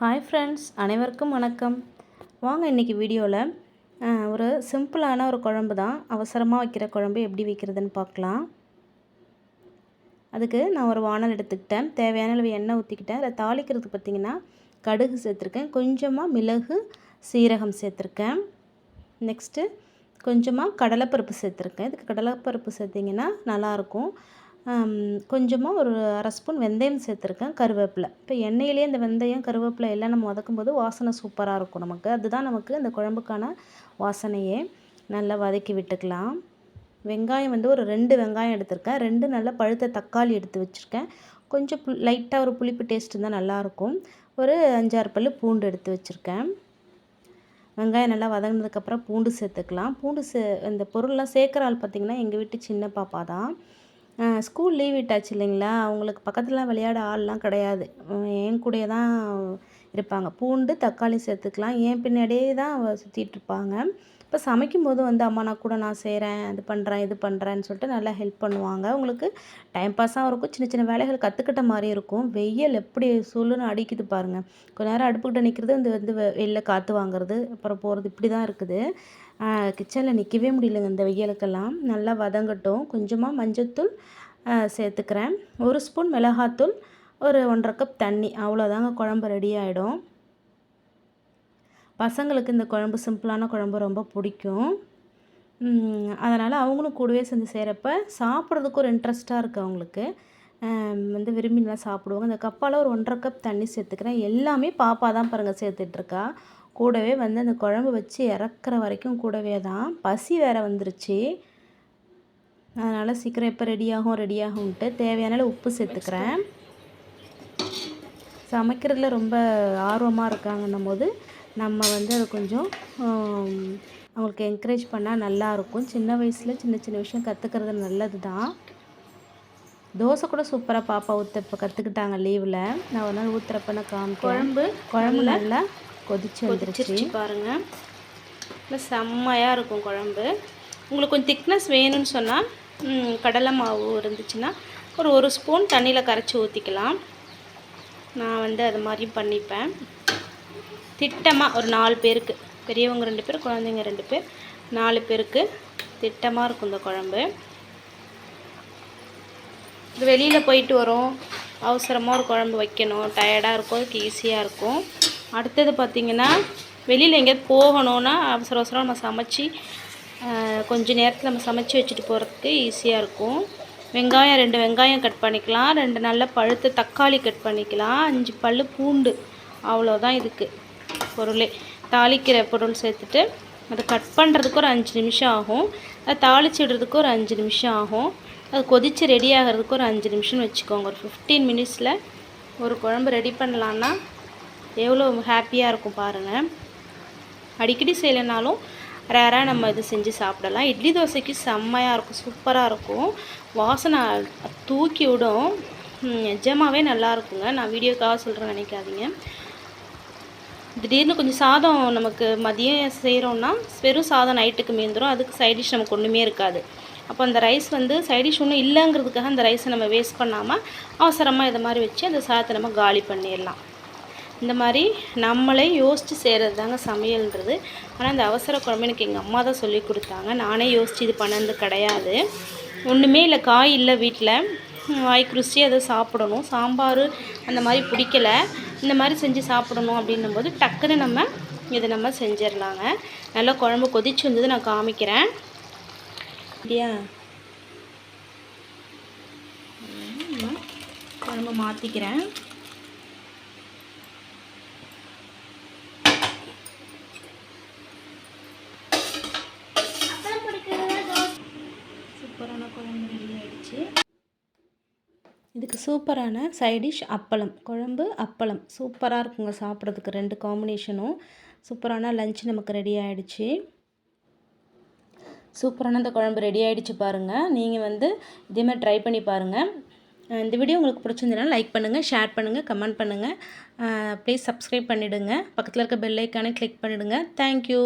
Hi friends அனைவருக்கும் வணக்கம். வாங்க இன்றைக்கி வீடியோவில் ஒரு சிம்பிளான ஒரு குழம்பு தான். அவசரமாக வைக்கிற குழம்பு எப்படி வைக்கிறதுன்னு பார்க்கலாம். அதுக்கு நான் ஒரு வானல் எடுத்துக்கிட்டேன். தேவையான அளவு எண்ணெய் ஊற்றிக்கிட்டேன் அதை தாளிக்கிறதுக்கு பார்த்திங்கன்னா கடுகு சேர்த்துருக்கேன். கொஞ்சமாக மிளகு சீரகம் சேர்த்துருக்கேன். நெக்ஸ்ட்டு கொஞ்சமாக கடலைப்பருப்பு சேர்த்துருக்கேன். இதுக்கு கடலைப்பருப்பு சேர்த்திங்கன்னா நல்லாயிருக்கும். கொஞ்சமாக ஒரு அரை ஸ்பூன் வெந்தயம் சேர்த்துருக்கேன் கருவேப்பிலை. இப்போ எண்ணெயிலே இந்த வெந்தயம் கருவேப்பிலை எல்லாம் நம்ம வதக்கும் போது வாசனை சூப்பராக இருக்கும் நமக்கு. அதுதான் நமக்கு இந்த குழம்புக்கான வாசனையே. நல்லா வதக்கி விட்டுக்கலாம். வெங்காயம் வந்து ஒரு ரெண்டு வெங்காயம் எடுத்திருக்கேன். ரெண்டு நல்ல பழுத்த தக்காளி எடுத்து வச்சுருக்கேன். கொஞ்சம் புல் லைட்டாக ஒரு புளிப்பு டேஸ்ட் இருந்தால் நல்லாயிருக்கும். ஒரு அஞ்சாறு பல் பூண்டு எடுத்து வச்சுருக்கேன். வெங்காயம் நல்லா வதங்கினதுக்கப்புறம் பூண்டு சேர்த்துக்கலாம். பூண்டு சே இந்த பொருள்லாம் சேர்க்குற ஆள் பார்த்திங்கன்னா எங்கள் வீட்டு சின்ன பாப்பா தான். ஸ்கூல் லீவ் விட்டாச்சு இல்லைங்களா? அவங்களுக்கு பக்கத்தில் விளையாட ஆள்லாம் கிடையாது. என் கூடயே தான் இருப்பாங்க. பூண்டு தக்காளி சேர்த்துக்கலாம். என் பின்னாடியே தான் சுற்றிட்டுருப்பாங்க இப்போ சமைக்கும்போது வந்து அம்மா நான் கூட நான் செய்கிறேன் இது பண்ணுறேன் இது பண்ணுறேன்னு சொல்லிட்டு நல்லா ஹெல்ப் பண்ணுவாங்க. உங்களுக்கு டைம் பாஸாகவும் இருக்கும். சின்ன சின்ன வேலைகள் கற்றுக்கிட்ட மாதிரி இருக்கும். வெயில் எப்படி சொல்லுன்னு அடிக்குது பாருங்கள் கொஞ்ச நேரம் அடுப்புக்கிட்ட நிற்கிறது இந்த வந்து வெளில காற்று வாங்குறது அப்புறம் போகிறது இப்படி தான் இருக்குது. கிச்சனில் நிற்கவே முடியலங்க இந்த வெயிலுக்கெல்லாம். நல்லா வதங்கட்டும். கொஞ்சமாக மஞ்சத்தூள் சேர்த்துக்கிறேன். ஒரு ஸ்பூன் மிளகாத்தூள் ஒரு ஒன்றரை கப் தண்ணி. அவ்வளோதாங்க குழம்பு ரெடி ஆகிடும் பசங்களுக்கு இந்த குழம்பு சிம்பிளான குழம்பு ரொம்ப பிடிக்கும். அதனால் அவங்களும் கூடவே செஞ்சு செய்கிறப்ப சாப்பிட்றதுக்கு ஒரு இன்ட்ரெஸ்ட்டாக இருக்குது அவங்களுக்கு. வந்து விரும்பி நல்லா சாப்பிடுவாங்க. இந்த கப்பால் ஒரு ஒன்றரை கப் தண்ணி சேர்த்துக்கிறேன். எல்லாமே பாப்பா தான் பாருங்கள் சேர்த்துட்ருக்கா கூடவே வந்து அந்த குழம்பு வச்சு இறக்குற வரைக்கும் கூடவே தான். பசி வேறு வந்துருச்சு. அதனால் சீக்கிரம் எப்போ ரெடியாகும் ரெடியாகும்ன்ட்டு தேவையான உப்பு சேர்த்துக்கிறேன். சமைக்கிறதுல ரொம்ப ஆர்வமாக இருக்காங்கன்னும் போது நம்ம வந்து அதை கொஞ்சம் அவங்களுக்கு என்கரேஜ் பண்ணால் நல்லாயிருக்கும் சின்ன வயசில் சின்ன சின்ன விஷயம் கற்றுக்கிறது நல்லது தான். தோசை கூட சூப்பராக பாப்பா ஊற்ற இப்போ கற்றுக்கிட்டாங்க லீவில் நான் ஒரு நாள் ஊற்றுறப்ப நான் காமி குழம்பு குழம்பு நல்லா கொதிச்சு வந்துருச்சு. பாருங்கள் இல்லை செம்மையாக இருக்கும் குழம்பு. உங்களுக்கு கொஞ்சம் திக்னஸ் வேணும்னு சொன்னால் கடலை மாவு இருந்துச்சுன்னா ஒரு ஒரு ஸ்பூன் தண்ணியில் கரைச்சி ஊற்றிக்கலாம் நான் வந்து அது மாதிரியும் பண்ணிப்பேன். திட்டமாக ஒரு நாலு பேருக்கு பெரியவங்க ரெண்டு பேர் குழந்தைங்க ரெண்டு பேர் நாலு பேருக்கு திட்டமாக இருக்கும் இந்த குழம்பு. இது வெளியில் போயிட்டு வரோம். அவசரமாக ஒரு குழம்பு வைக்கணும். டயர்டாக இருக்கும். அதுக்கு ஈஸியாக இருக்கும். அடுத்தது பார்த்திங்கன்னா வெளியில் எங்கேயாவது போகணுன்னா அவசர அவசரம் நம்ம சமைச்சி கொஞ்சம் நேரத்தில் நம்ம சமைச்சி வச்சுட்டு போகிறதுக்கு ஈஸியாக இருக்கும். வெங்காயம் ரெண்டு வெங்காயம் கட் பண்ணிக்கலாம். ரெண்டு நல்ல பழுத்த தக்காளி கட் பண்ணிக்கலாம். அஞ்சு பல் பூண்டு. அவ்வளோதான் இதுக்கு பொருளே. தாளிக்கிற பொருள் சேர்த்துட்டு அதை கட் பண்ணுறதுக்கு ஒரு அஞ்சு நிமிஷம் ஆகும். அதை தாளிச்சு விடுறதுக்கு ஒரு அஞ்சு நிமிஷம் ஆகும். அது கொதித்து ரெடி ஆகிறதுக்கு ஒரு அஞ்சு நிமிஷம்னு வச்சுக்கோங்க. ஒரு ஃபிஃப்டீன் மினிட்ஸில் ஒரு குழம்பு ரெடி பண்ணலான்னா எவ்வளோ ஹாப்பியாக இருக்கும் பாருங்கள் அடிக்கடி செய்யலைனாலும் ரேராக நம்ம இது செஞ்சு சாப்பிடலாம். இட்லி தோசைக்கு செம்மையாக இருக்கும் சூப்பராக இருக்கும். வாசனை தூக்கி விடும். நிஜமாகவே நல்லா இருக்குங்க. நான் வீடியோக்காக சொல்கிறேன் நினைக்காதீங்க. திடீர்னு கொஞ்சம் சாதம் நமக்கு மதியம் செய்கிறோன்னா வெறும் சாதம் நைட்டுக்கு மீந்துடும் அதுக்கு சைடிஷ் நமக்கு ஒன்றுமே இருக்காது. அப்போ அந்த ரைஸ் வந்து சைடிஷ் ஒன்றும் இல்லைங்கிறதுக்காக அந்த ரைஸை நம்ம வேஸ்ட் பண்ணாமல் அவசரமாக இதை மாதிரி வச்சு அந்த சாதத்தை நம்ம காலி பண்ணிடலாம். இந்த மாதிரி நம்மளே யோசித்து செய்கிறது தாங்க சமையல்ன்றது. ஆனால் இந்த அவசர குழம்பு எனக்கு எங்கள் அம்மா தான் சொல்லி கொடுத்தாங்க. நானே யோசித்து இது பண்ணது கிடையாது. ஒன்றுமே இல்லை காய் இல்லை வீட்டில் வாய் ருசி அதை சாப்பிடணும். சாம்பார் அந்த மாதிரி பிடிக்கல. இந்த மாதிரி செஞ்சு சாப்பிடணும் அப்படின்னும் போது டக்குன்னு நம்ம இதை நம்ம செஞ்சிடலாங்க. நல்லா குழம்பு கொதிச்சு வந்தது நான் காமிக்கிறேன். இல்லையா குழம்பு மாற்றிக்கிறேன் சூப்பரான குழம்பு ரெடி ஆகிடுச்சு இதுக்கு சூப்பரான சைடிஷ் அப்பளம். குழம்பு அப்பளம். சூப்பராக இருக்குங்க சாப்பிட்றதுக்கு ரெண்டு காம்பினேஷனும் சூப்பரான லஞ்ச் நமக்கு ரெடி ஆகிடுச்சு சூப்பரான இந்த குழம்பு ரெடி ஆகிடுச்சு பாருங்கள் நீங்கள் வந்து இதேமாதிரி ட்ரை பண்ணி பாருங்கள் இந்த வீடியோ உங்களுக்கு பிடிச்சிருந்ததுனா லைக் பண்ணுங்கள் ஷேர் பண்ணுங்கள் கமெண்ட் பண்ணுங்கள் ப்ளீஸ் சப்ஸ்கிரைப் பண்ணிவிடுங்க பக்கத்தில் இருக்க பெல்லைக்கானே கிளிக் பண்ணிவிடுங்க தேங்க்யூ